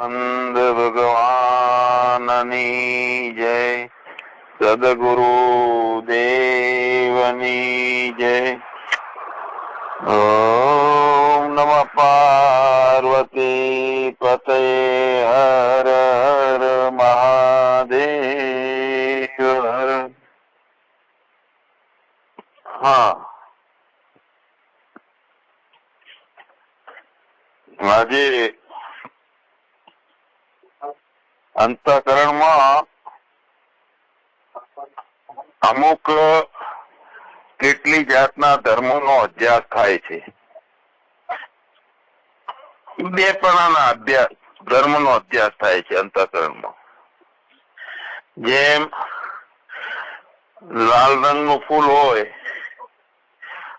નંદ ભગવાનની જય સદગુરુ દેવની જય ઓમ નમ પાર્વતી પતે હર હર મહાદેવ હર હા આજે અંતઃકરણમાં અમુક કેટલી જાતના ધર્મોનો અભ્યાસ થાય છે. બે પણાના અભ્યાસ, ધર્મનો અભ્યાસ થાય છે અંતઃકરણમાં. જેમ લાલ રંગનું ફૂલ હોય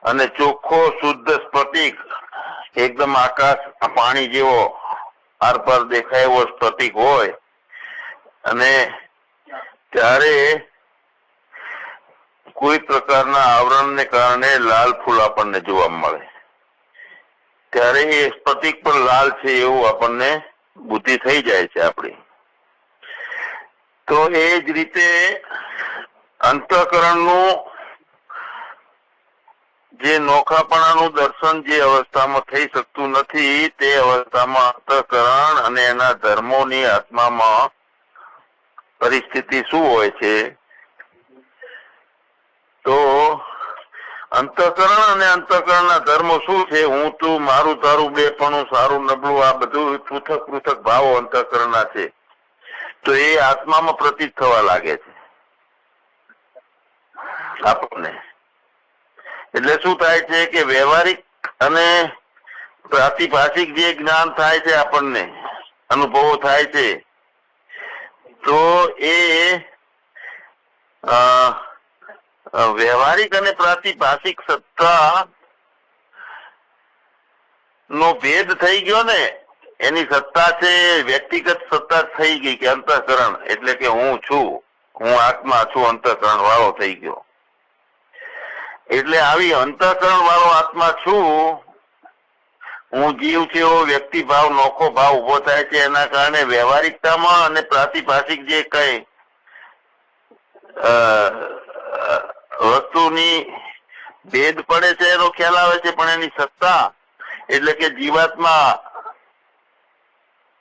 અને ચોખ્ખો શુદ્ધ સ્ફટિક એકદમ આકાશ, પાણી જેવો આર પર દેખાય એવો સ્ફટિક હોય અને ત્યારે કોઈ પ્રકારના આવરણને કારણે લાલ ફૂલ આપણને જોવા મળે. ત્યારે એ સ્ફટિક પણ લાલ છે એવું આપણને બુદ્ધિ થઈ જાય છે આપણી. તો એ જ રીતે અંતઃકરણનું જે નોખાપણાનું દર્શન જે અવસ્થામાં થઈ શકતું નથી, તે અવસ્થામાં અંતઃકરણ અને એના ધર્મોની આત્મામાં પરિસ્થિતિ શું હોય છે તો અંતકરણ અને અંતઃકરણના ધર્મો શું છે? હું તું, મારું, તારું બે પણ સારું, નબળું, આ બધું પૃથક પૃથક ભાવો અંતઃકરણના છે. તો એ આત્મામાં પ્રતીત થવા લાગે છે. આપણને. એટલે શું થાય છે કે વ્યવહારિક અને પ્રાતિભાષિક જે જ્ઞાન થાય છે આપણને, અનુભવો થાય છે, તો એ વ્યવહારિક અને પ્રાતિભાષિક સત્તા નો ભેદ થઈ ગયો ને, એની સત્તા છે, વ્યક્તિગત સત્તા થઈ ગઈ કે અંતઃકરણ, એટલે કે હું છું, હું આત્મા છું અંતઃકરણ વાળો થઈ ગયો. એટલે આવી અંતઃકરણ વાળો આત્મા છું, હું જીવ છે, એવો વ્યક્તિ ભાવ, નોખો ભાવ ઊભો થાય છે, એના કારણે વ્યવહારિકતામાં અને પ્રાતિભાષિક જે કઈ વસ્તુની ભેદ પડે છે એનો ખ્યાલ આવે છે, પણ એની સત્તા એટલે કે જીવાત્મા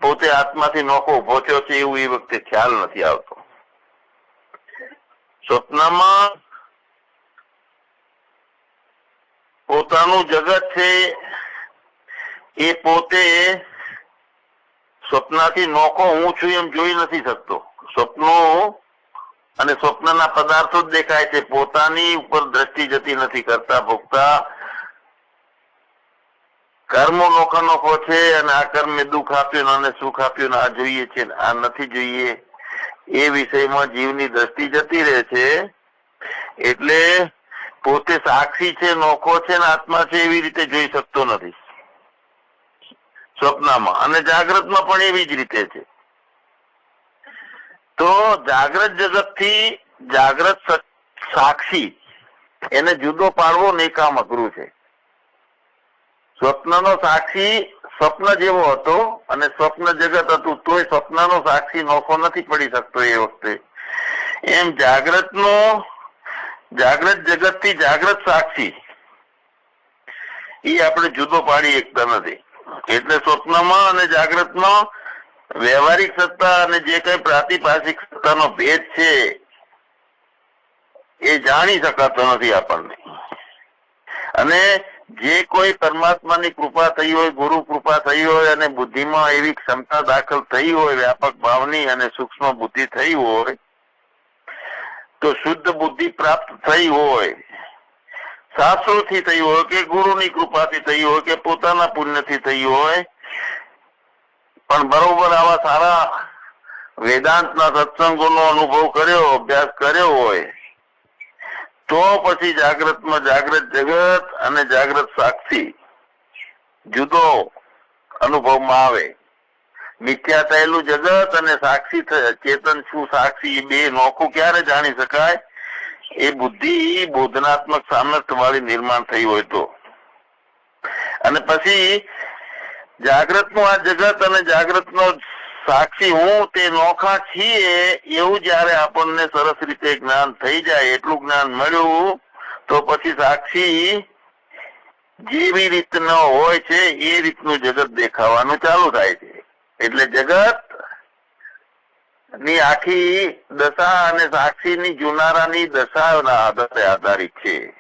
પોતે આત્માથી નોખો ઊભો થયો છે એવું એ વખતે ખ્યાલ નથી આવતો. સ્વપ્નમાં પોતાનું જગત છે એ પોતે સ્વપ્નાથી નોખો હું છું એમ જોઈ નથી શકતો. સ્વપ્નો અને સ્વપ્નના પદાર્થો જ દેખાય છે. પોતાની ઉપર દ્રષ્ટિ જતી નથી કરતા, ભોગતા. કર્મો નોખો નોખો છે અને આ કર્મે દુઃખ આપ્યું અને સુખ આપ્યું આ જોઈએ છે આ નથી જોઈએ. એ વિષયમાં જીવની દ્રષ્ટિ જતી રહે છે. એટલે પોતે સાક્ષી છે, નોખો છે ને આત્મા છે એવી રીતે જોઈ શકતો નથી. સ્વપ્નમાં. અને જાગ્રતમાં પણ એવી જ રીતે છે. તો જાગ્રત જગતથી જાગ્રત સાક્ષી એને જુદો પાડવો નહીં કામ અઘરું છે. સ્વપ્નનો સાક્ષી સ્વપ્ન જેવો હતો અને સ્વપ્ન જગત હતું, તોય સ્વપ્નનો સાક્ષી નોખો નથી પડી શકતો એ વખતે. એમ જાગ્રતનો જાગ્રત જગતથી જાગ્રત સાક્ષી એ આપણે જુદો પાડી શકતા નથી. એટલે સ્વપ્નમાં અને જાગ્રતમાં વ્યવહારિક સત્તા અને જે કઈ પ્રાતિભાષિક સત્તાનો ભેદ છે, એ જાણી શકાતો નથી આપણને. અને જે કોઈ પરમાત્માની કૃપા થઈ હોય, ગુરુ કૃપા થઈ હોય અને બુદ્ધિમાં એવી ક્ષમતા દાખલ થઈ હોય, વ્યાપક ભાવની અને સૂક્ષ્મ બુદ્ધિ થઈ હોય, તો શુદ્ધ બુદ્ધિ પ્રાપ્ત થઈ હોય શાસ્ત્રોથી થઈ હોય કે ગુરુની કૃપાથી થઈ હોય કે પોતાના પુણ્યથી થઈ હોય પણ બરોબર આવા સારા વેદાંતના સત્સંગોનો અનુભવ કર્યો, અભ્યાસ કર્યો હોય, તો પછી જાગ્રતમાં જાગ્રત જગત અને જાગ્રત સાક્ષી જુદો અનુભવમાં આવે. મિથ્યા થયેલું જગત અને સાક્ષી ચેતન શું સાક્ષી બે નોખું ક્યારે જાણી શકાય? એ બુદ્ધિ બોધનાત્મક સામર્થ્ય વાળી નિર્માણ થઈ હોય તો. અને પછી જાગ્રતનું આ જગત અને જાગ્રત નો સાક્ષી હું તે નોખા છીએ, એવું જયારે આપણને સરસ રીતે જ્ઞાન થઈ જાય, એટલું જ્ઞાન મળ્યું, તો પછી સાક્ષી જેવી રીતનો હોય છે, એ રીતનું જગત દેખાવાનું ચાલુ થાય છે. એટલે જગતની આખી દશા અને સાક્ષીની જુનારાની દશાના આધારે આધારિત છે.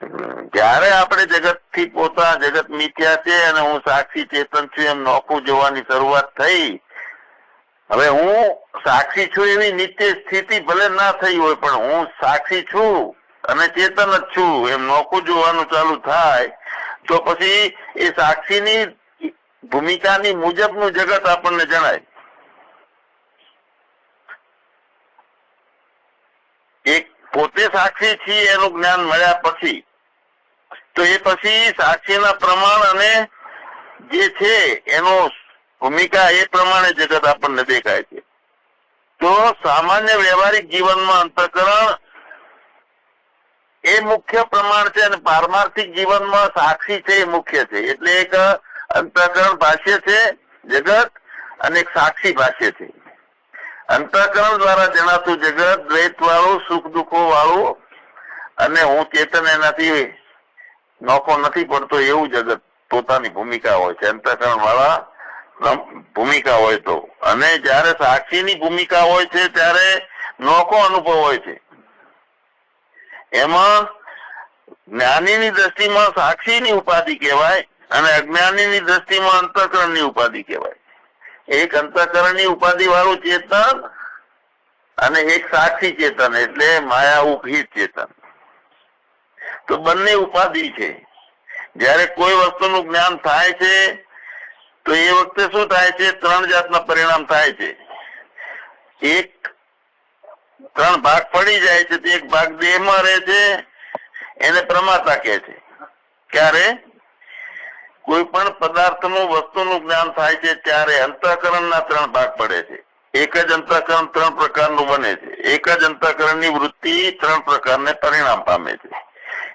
જ્યારે આપણે જગતથી પોતા, જગત મિથ્યા છે અને હું સાક્ષી ચેતન છું, એમ નોખું જોવાની શરૂઆત થઈ. હવે હું સાક્ષી છું એવી નિત્ય સ્થિતિ ભલે ના થઈ હોય, પણ હું સાક્ષી છું અને ચેતન જ છું, એમ નોખું જોવાનું ચાલુ થાય. તો પછી એ સાક્ષીની ભૂમિકાની મુજબનું જગત આપણને જણાય. એક પોતે સાક્ષી છીએ એનું જ્ઞાન મળ્યા પછી તો એ પછી સાક્ષીના પ્રમાણ અને જે છે એનો ભૂમિકા એ પ્રમાણે જગત આપણને દેખાય છે. તો સામાન્ય વ્યવહારિક જીવનમાં અંતકરણ એ મુખ્ય પ્રમાણ છે અને પારમાર્થિક જીવનમાં સાક્ષી છે એ મુખ્ય છે. એટલે એક અંતકરણ ભાષ્ય છે, જગત અને એક સાક્ષી ભાષ્ય છે. અંતકરણ દ્વારા જણાતું જગત દ્વૈત વાળું સુખ દુઃખો વાળું અને હું ચેતન એનાથી નોખો નથી પડતો એવું જગત પોતાની ભૂમિકા હોય છે. અંતકરણ વાળા ભૂમિકા હોય તો. અને જયારે સાક્ષીની ભૂમિકા હોય છે, ત્યારે નોખો અનુભવ હોય છે. એમાં જ્ઞાનીની દ્રષ્ટિમાં સાક્ષીની ઉપાધિ કહેવાય અને અજ્ઞાનીની દ્રષ્ટિમાં અંતકરણની ઉપાધિ કહેવાય. એક અંતકરણની ઉપાધિ વાળું ચેતન અને એક સાક્ષી ચેતન, એટલે માયા ઉપહિત ચેતન. તો બંને ઉપાધિ છે. જ્યારે કોઈ વસ્તુનું જ્ઞાન થાય છે, તો એ વખતે શું થાય છે? ત્રણ જાતના પરિણામ થાય છે. એક, ત્રણ ભાગ પડી જાય છે એક ભાગ દેહમાં રહે છે, એને પ્રમાતા કહે છે. ક્યારે? કોઈ પણ પદાર્થનું, વસ્તુનું જ્ઞાન થાય છે, ત્યારે અંતઃકરણના ત્રણ ભાગ પડે છે. એક જ અંતઃકરણ ત્રણ પ્રકારનું બને છે. એક જ અંતઃકરણની વૃત્તિ ત્રણ પ્રકારને પરિણામ પામે છે.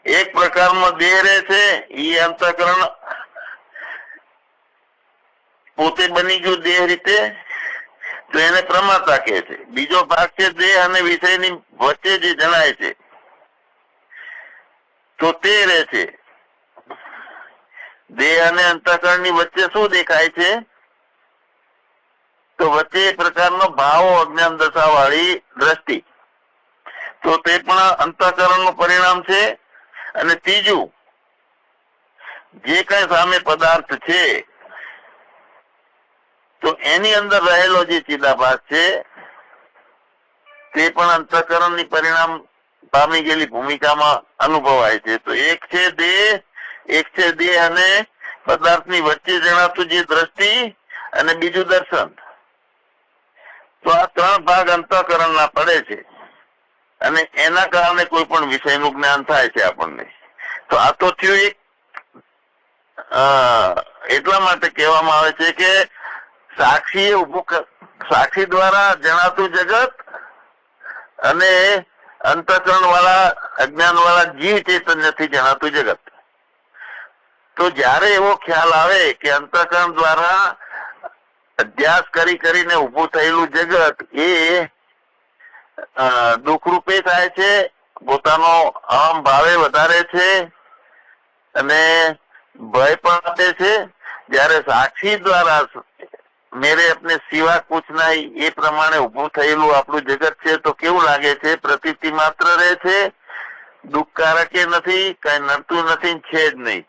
એક પ્રકારનો દેહ રહે છે એ અંતઃકરણ પોતે બની ગયું દેહ રીતે, તો એને પ્રમાતા કહે છે. બીજો ભાગ છે દેહ અને વિષયની વચ્ચે જે જણાય છે, તો તે રહે છે. દેહ અને અંતઃકરણની વચ્ચે શું દેખાય છે? તો વચ્ચે એક પ્રકારનો ભાવો અજ્ઞાન દશાવાળી દ્રષ્ટિ. તો તે પણ અંતઃકરણનું પરિણામ છે અને ત્રીજું, જે કઈ સામે પદાર્થ છે, તો એની અંદર રહેલો જે ચિદાભાસ છે, તે પણ અંતઃકરણની પરિણામ પામી ગયેલી ભૂમિકામાં અનુભવાય છે. તો એક છે દેહ, એક છે દેહ અને પદાર્થની વચ્ચે જણાતું જે દ્રષ્ટિ અને બીજું દર્શન. તો આ ત્રણ ભાગ અંતઃકરણના પડે છે. અને એના કારણે કોઈ પણ વિષયનું જ્ઞાન થાય છે આપણને. તો આ તો થયું એક એટલા માટે કહેવામાં આવે છે કે સાક્ષી સાક્ષી દ્વારા જણાતું જગત અને અંતકરણ વાળા અજ્ઞાન વાળા જીવ ચૈતન્યથી જણાતું જગત. તો જ્યારે એવો ખ્યાલ આવે કે અંતકરણ દ્વારા અભ્યાસ કરી કરીને ઉભું થયેલું જગત એ દુઃખરૂપે થાય છે, પોતાનો અહમ ભાવે વધારે છે અને ભય પણ આપે છે. જ્યારે સાક્ષી દ્વારા મેરે અપને સિવા કુછ નહીં એ પ્રમાણે ઉભું થયેલું આપણું જગત છે, તો કેવું લાગે છે? પ્રતીતિ માત્ર રહે છે? દુઃખકારક નથી, કઈ નડતું નથી છે જ નહીં.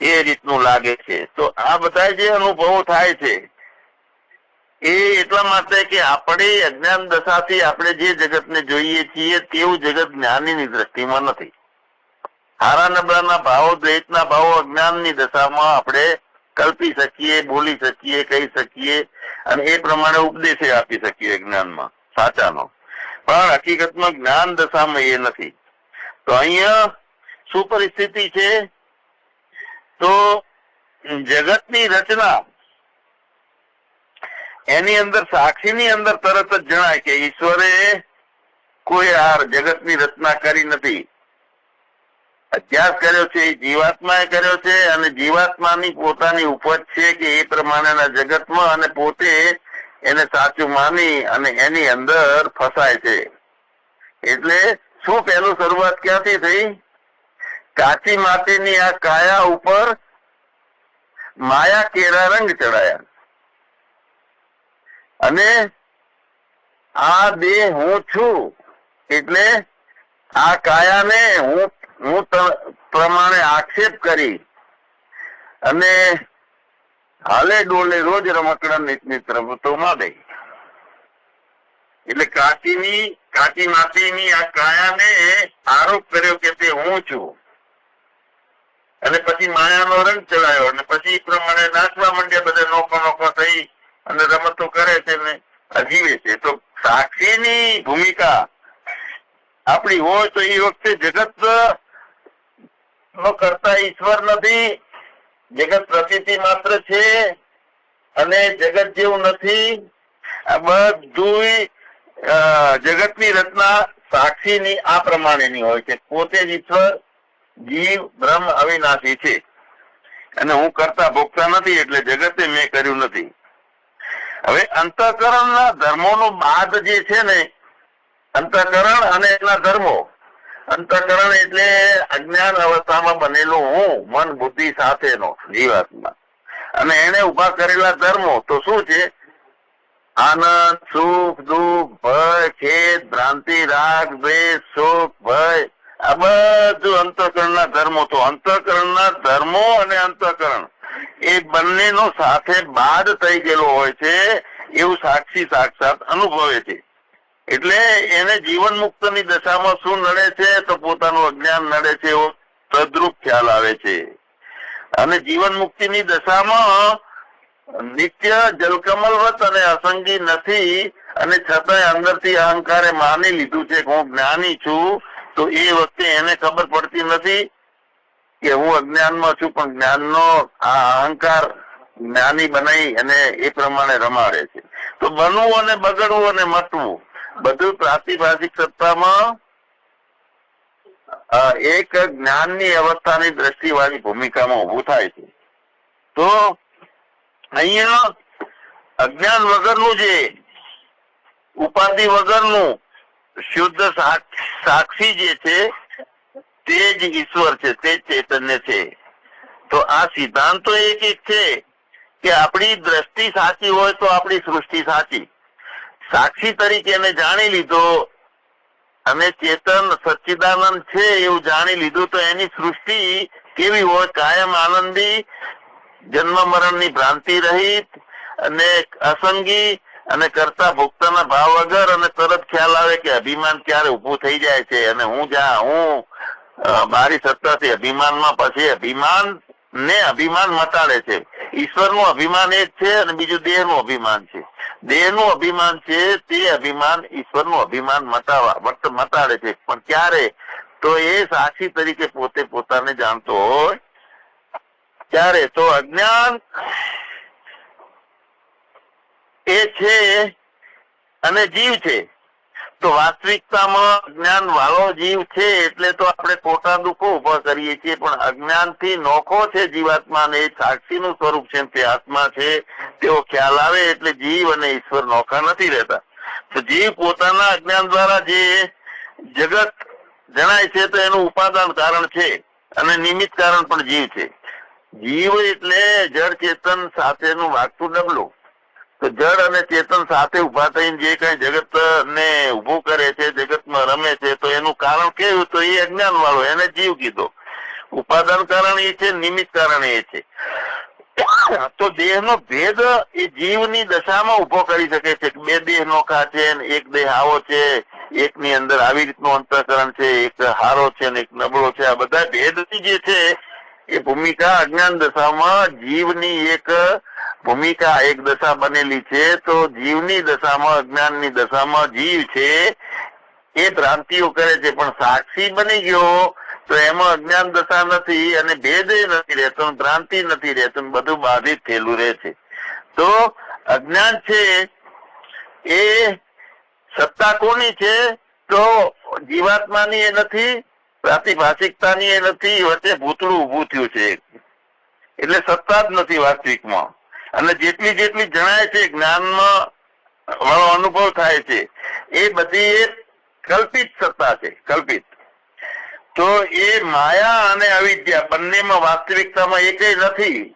એ રીતનું લાગે છે. તો આ બધા જે અનુભવો થાય છે એ એટલા માટે કે આપણે અજ્ઞાન દશાથી આપણે જે જગતને જોઈએ છીએ તેવું જગત જ્ઞાનીની દ્રષ્ટિમાં નથી. હારા નબળાના ભાવો, દ્વૈતના ભાવો અજ્ઞાનની દશામાં આપણે કલ્પી શકીએ, બોલી શકીએ, કહી શકીએ અને એ પ્રમાણે ઉપદેશે આપી શકીએ જ્ઞાનમાં સાચાનો. પણ હકીકતમાં જ્ઞાન દશામાં એ નથી. તો અહીંયા શું પરિસ્થિતિ છે? તો જગતની રચના એની અંદર સાક્ષીની અંદર તરત જ જણાય કે ઈશ્વરે કોઈ આ જગતની રચના કરી નથી. અભ્યાસ કર્યો છે એ જીવાત્માએ કર્યો છે અને જીવાત્માની પોતાની ઉપજ છે કે એ પ્રમાણેના જગતમાં અને પોતે એને સાચું માની અને એની અંદર ફસાય છે. એટલે શું પહેલું શરૂઆત ક્યાંથી થઈ? કાચી માટીની આ કાયા ઉપર માયા કેરા રંગ ચડાયા. અને આ દેહ હું છું, એટલે આ કાયાને હું હું પ્રમાણે આક્ષેપ કરી અને હાલે ડોલે રોજ રમકડા નીત રમતોમાં દઈ. એટલે કાચીની કાચી માતીની આ કાયાને આરોપ કર્યો કે તે હું છું. અને પછી માયાનો રંગ ચડાયો અને પછી પ્રમાણે નાચવા માંડ્યા, બધા નોખો નોખો થઈ અને રમતો કરે છે ને જીવે છે. તો સાક્ષીની ભૂમિકા આપણી હોય તો એ વખતે જગત નો કરતા ઈશ્વર નથી. જગત પ્રતિ માત્ર છે અને જગત જેવું નથી. આ બધું જગતની રચના સાક્ષીની આ પ્રમાણેની હોય છે. પોતે જ ઈશ્વર, જીવ, બ્રહ્મ, અવિનાશી છે. અને હું કરતા ભોગતા નથી એટલે જગતે મેં કર્યું નથી. હવે અંતઃકરણના ધર્મોનો બાદ જે છે ને, અંતઃકરણ અને એના ધર્મો, અંતઃકરણ એટલે અજ્ઞાન અવસ્થામાં બનેલું હું, મન, બુદ્ધિ સાથેનો જીવાત્મા. અને એને ઊભા કરેલા ધર્મો, તો શું છે? આનંદ, સુખ, દુઃખ, ભય, ખેદ, ભ્રાંતિ, રાગ, દ્વેષ, શોક, ભય, આ બધું અંતઃકરણના ધર્મો. તો અંતઃકરણના ધર્મો અને અંતઃકરણ. એ બંનેનો સાથે બાદ થઈ ગયેલો હોય છે, એવું સાક્ષી સાક્ષાત અનુભવે છે. એટલે એને જીવન મુક્તની દશામાં શું નડે છે, તો પોતાનું અજ્ઞાન નડે છે, એવો તદ્રુપ ખ્યાલ આવે છે. અને જીવન મુક્તિની દશામાં નિત્ય જલકમલવત અને અસંગી નથી, અને છતાંય અંદરથી અહંકારે માની લીધું છે કે હું જ્ઞાની છું, તો એ વખતે એને ખબર પડતી નથી. કે હું અજ્ઞાનમાં છું, પણ જ્ઞાનનો આ અહંકાર જ્ઞાની બનાવી અને એ પ્રમાણે રમાડે છે. તો બનવું અને બગડવું અને મટવું બધું પ્રાતિભાષિક સત્તામાં એક જ્ઞાનની અવસ્થાની દ્રષ્ટિવાળી ભૂમિકામાં ઉભું થાય છે. તો અહીંયા અજ્ઞાન વગરનું જે ઉપાધિ વગરનું શુદ્ધ સાક્ષી જે છે તે ઈશ્વર છે તે ચૈતન્ય છે. તો આ સિદ્ધાંતો એક એક છે કે આપણી દ્રષ્ટિ સાચી હોય તો આપણી સૃષ્ટિ સાચી. સાક્ષી તરીકે એને જાણી લીધો, અને ચેતન સચ્ચિદાનંદ છે એવું જાણી લીધું, તો એની સૃષ્ટિ કેવી હોય? કાયમ આનંદી, જન્મ મરણની ભ્રાંતિ રહિત, અને અસંગી, અને કરતા ભોગતાના ભાવ વગર, અને તરત ખ્યાલ આવે કે અભિમાન ક્યારે ઉભું થઈ જાય છે, અને હું જા, હું મારી સત્તાથી અભિમાનમાં પછી અભિમાન ને અભિમાન મટાડે છે. ઈશ્વરનું અભિમાન એક છે અને બીજું દેહનું અભિમાન છે. દેહનું અભિમાન છે તે અભિમાન ઈશ્વરનું અભિમાન મટાવા મટાડે છે. પણ ક્યારે? તો એ સાક્ષી તરીકે પોતે પોતાને જાણતો હોય. ત્યારે તો અજ્ઞાન એ છે અને જીવ છે. તો વાસ્તવિકતામાં અજ્ઞાન વાળો જીવ છે એટલે તો આપણે ખોટા દુઃખો ઊભા કરીએ છીએ, પણ અજ્ઞાનથી નોખો છે જીવાત્મા ને સાક્ષી નું સ્વરૂપ છે તે આત્મા છે તેવો ખ્યાલ આવે એટલે જીવ અને ઈશ્વર નોખા નથી રહેતા. તો જીવ પોતાના અજ્ઞાન દ્વારા જે જગત જણાય છે તો એનું ઉપાદાન કારણ છે અને નિમિત્ત કારણ પણ જીવ છે. જીવ એટલે જળ ચેતન સાથેનું વાગતું ડબલું તો જળ અને ચેતન સાથે ઊભા થઈને જે કઈ જગત ને ઉભું કરે છે જગતમાં રમે છે તો એનું તો એ અજ્ઞાન વાળો એને જીવ કીધો. ઉપાદાન કારણ એ છે, નિમિત્ત કારણ એ છે. તો દેહનો ભેદ એ જીવની દશામાં ઊભો કરી શકે છે બે દેહ નોખા છે એક દેહ આવો છે, એકની અંદર આવી રીતનું અંતઃકરણ છે, એક હારો છે ને એક નબળો છે. આ બધા ભેદથી જે છે એ ભૂમિકા અજ્ઞાન દશામાં જીવની એક ભૂમિકા એક દશા બનેલી છે. તો જીવની દશામાં, અજ્ઞાનની દશામાં જીવ છે એ ભ્રાંતિઓ કરે છે. પણ સાક્ષી બની ગયો તો એમાં અજ્ઞાન દશા નથી અને ભેદ નથી રહેતો ભ્રાંતિ નથી રહેતો બધું બાધિત થયેલું રહે છે. તો અજ્ઞાન છે એ સત્તા કોની છે? તો જીવાત્માની એ નથી, પ્રાતિભાષિકતાની એ નથી, વચ્ચે ભૂતળું ઊભું થયું છે એટલે સત્તા જ નથી વાસ્તવિકમાં. અને જેટલી જેટલી જણાય છે, જ્ઞાનમાં વાળો અનુભવ થાય છે, એ બધી કલ્પિત સત્તા છે, કલ્પિત. તો એ માયા અને અવિદ્યા બંનેમાં વાસ્તવિકતામાં એક નથી.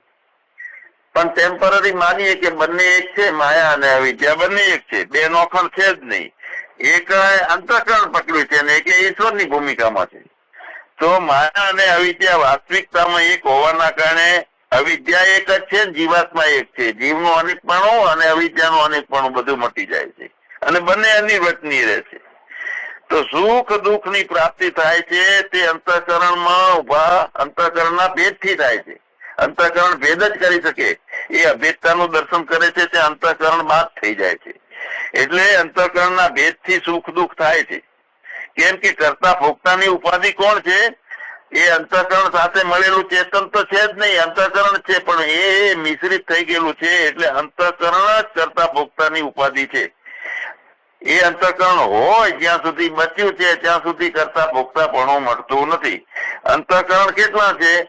પણ ટેમ્પરરી માનીએ કે બંને એક છે, માયા અને અવિદ્યા બંને એક છે, બે નોખણ છે જ નહીં. એક અંતઃકરણ પકડ્યું છે અને એક ઈશ્વરની ભૂમિકામાં છે. તો માયા અને અવિદ્યા વાસ્તવિકતામાં એક હોવાના કારણે અવિદ્યા એક જ છે જીવાત્મા એક છે. જીવનું અનેકપણું અને અવિદ્યાનું અનેકપણું બધું મટી જાય છે. અને બંને અનિર્વચનીય રહે છે. તો સુખ દુઃખની પ્રાપ્તિ થાય છે, તે અંતઃકરણમાં ઊભા અંતઃકરણના ભેદથી થાય છે. અંતઃકરણ ભેદ જ કરી શકે. એ અભેદતાનું દર્શન કરે છે, તે અંતઃકરણ બાદ થઈ જાય છે. એટલે અંતઃકરણના ભેદથી સુખ દુઃખ થાય છે. કેમ કે કરતા ભોગતાની ઉપાધિ કોણ છે? એ અંતઃકરણ સાથે મળેલું ચેતન તો છે જ નહીં, અંતઃકરણ છે, પણ એ મિશ્રિત થઈ ગયેલું છે, એટલે અંતઃકરણ જ કરતા ભોગતાની ઉપાધિ છે. એ અંતઃકરણ હોય જ્યાં સુધી બચ્યું છે, ત્યાં સુધી કરતા ભોગતા પણ મળતું નથી. અંતઃકરણ કેટલા છે?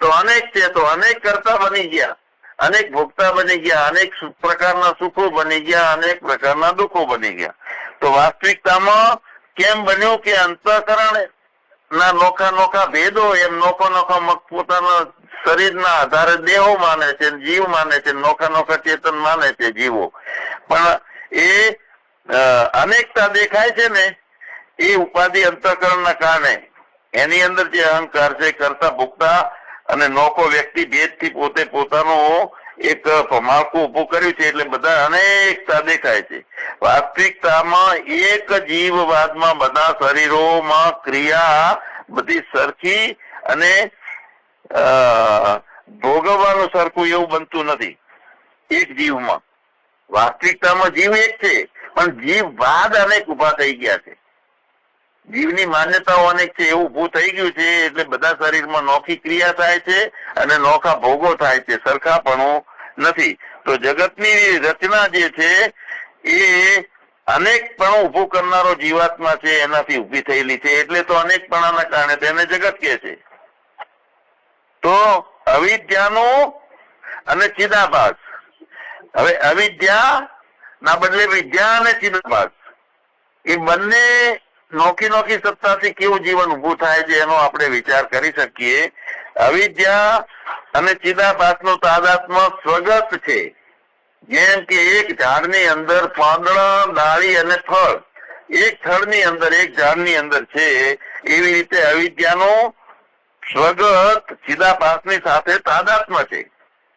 તો અનેક છે, તો અનેક કરતા બની ગયા. અનેક ભોગતા બની ગયા, અનેક પ્રકારના સુખો બની ગયા, અનેક પ્રકારના દુઃખો બની ગયા. તો વાસ્તવિકતામાં કેમ બન્યું કે અંતઃકરણ ના નોખા નોખા ભેદો એમ નોખો નોખા પોતાના શરીરના આધારે દેહો માને છે જીવ માને છે નોખા નોખા ચેતન માને છે જીવો. પણ એ અનેકતા દેખાય છે ને, એ ઉપાધિ અંતઃકરણના કારણે. એની અંદર જે અહંકાર છે, કરતા ભૂખતા અને નોખો વ્યક્તિ ભેદથી પોતે પોતાનું એક માળખું ઉભું કર્યું છે, એટલે બધા અનેકતા દેખાય છે. વાસ્તવિકતામાં એક જીવવાદમાં બધા શરીરોમાં ક્રિયા બધી સરખી અને ભોગવવાનું સરખું એવું બનતું નથી. એક જીવમાં. વાસ્તવિકતામાં જીવ એક છે. પણ જીવ વાદ અનેક ઊભા થઈ ગયા છે. જીવની માન્યતાઓ અનેક છે, એવું ઉભું થઈ ગયું છે, એટલે બધા શરીરમાં નોખી ક્રિયા થાય છે અને નોખા ભોગો થાય છે, સરખાપણું નથી. તો જગતની રચના જે છે, એ અનેકપણું ઉભું કરનારો જીવાત્મા છે, એનાથી ઊભી થયેલી છે, એટલે તો અનેકપણાના કારણે તેને જગત કે છે. તો અવિદ્યાનું અને ચિદાભાસ. હવે અવિદ્યા ના બદલે વિદ્યા અને ચિદાભાસ એ બંને નોકી નોકી સત્તાથી કેવું જીવન ઉભું થાય છે એનો આપણે વિચાર કરી શકીએ. અવિદ્યા અને ચિદાભાસનું તાદાત્મ સ્વગત છે. જેમ કે એક ઝાડની અંદર પાંદડા, ડાળી અને ફળ. એક થળની અંદર, એક ઝાડની અંદર છે. એવી રીતે અવિદ્યાનું સ્વગત ચિદાભાસની સાથે તાદાત્મ છે.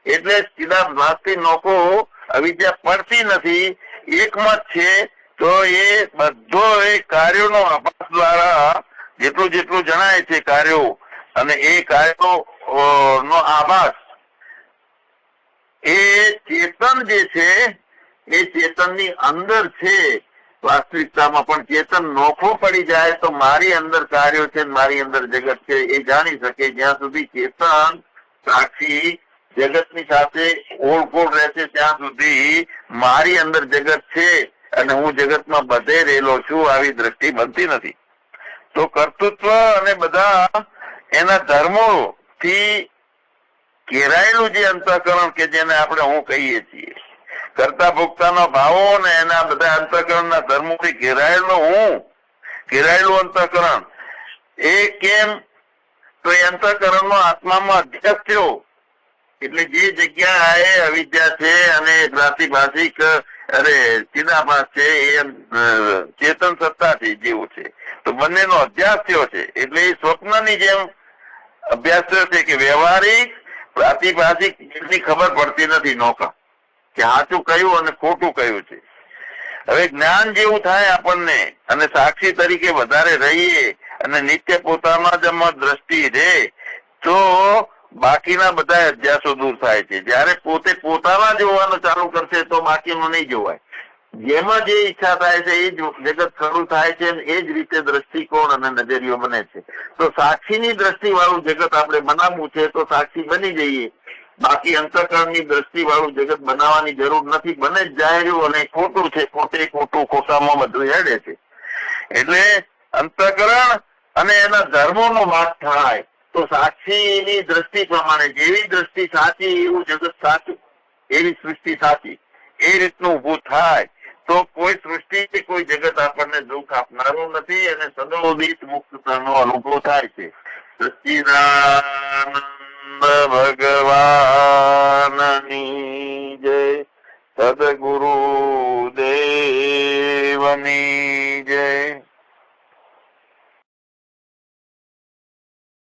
એટલે સીધા નાસ્તી લોકો અવિદ્યા પડતી નથી, એકમત છે, તો એ બધો એ કાર્યોનો આભાસ દ્વારા જેટલું જેટલું જણાય છે કાર્યો, અને એ કાર્યો નો આભાસ, એ ચેતન જે છે, એ ચેતનની અંદર છે. વાસ્તવિકતામાં પણ ચેતન નોખો પડી જાય તો મારી અંદર કાર્યો છે મારી અંદર જગત છે એ જાણી શકે. જ્યાં સુધી ચેતન સાક્ષી જગતની સાથે ઓળખોળ રહેશે ત્યાં સુધી મારી અંદર જગત છે અને હું જગતમાં બધે રહેલો છું આવી દ્રષ્ટિ બનતી નથી. તો કર્તૃત્વ અને બધા એના ધર્મો થી ઘેરાયેલું જે અંતઃકરણ કે જેને આપણે હું કહીએ છીએ કરતા ભોગતાનો ભાવો ને એના બધા અંતઃકરણના ધર્મોથી ઘેરાયેલો હું, ઘેરાયેલું અંતઃકરણ, એ કેમ? તો એ અંતઃકરણનો આત્મામાં અધ્યક્ષ થયો. એટલે જે જગ્યાએ અવિદ્યા છે અને પ્રાતિભાષિક અરે ચિદાભાસ છે, એ ચેતન સત્તા છે જેવું છે. તો બંનેનો અભ્યાસ થયો છે. એટલે એ સ્વપ્નની જેમ અભ્યાસ થયો છે કે વ્યવહારિક પ્રાતિભાષિકની ખબર પડતી નથી નોકા કે સાચું કયું અને ખોટું કયું છે. હવે જ્ઞાન જેવું થાય આપણને અને સાક્ષી તરીકે વધારે રહીએ અને નિત્ય પોતાના જ દ્રષ્ટિ રહે, તો બાકીના બધા અભ્યાસો દૂર થાય છે. જ્યારે પોતે પોતાના જોવાનું ચાલુ કરશે તો બાકીનું નહીં જોવાય. જેમાં જે ઈચ્છા થાય છે એ જગત ખરું થાય છે એ જ રીતે દ્રષ્ટિકોણ અને નજરિયો બને છે. તો સાક્ષીની દ્રષ્ટિ વાળું જગત આપણે બનાવવું છે તો સાક્ષી બની જઈએ. બાકી અંતકરણની દ્રષ્ટિ વાળું જગત બનાવવાની જરૂર નથી. બને જ જાહેર્યું અને ખોટું છે. ખોટે ખોટું ખોટામાં બધું હેડે છે. એટલે અંતકરણ અને એના ધર્મોનો વાત થાય. તો સાક્ષીની દ્રષ્ટિ પ્રમાણે, જેવી દ્રષ્ટિ સાચી, એવું જગત સાચું. એવી સૃષ્ટિ સાચી. એ રીતનું ઉભું થાય તો કોઈ સૃષ્ટિ કે કોઈ જગત આપણને દુઃખ આપનારું નથી અને સદોદિત મુક્તતાનો અનુભવ થાય છે. સચ્ચિદાનંદ ભગવાનની જય. સદગુરુ દેવની જય.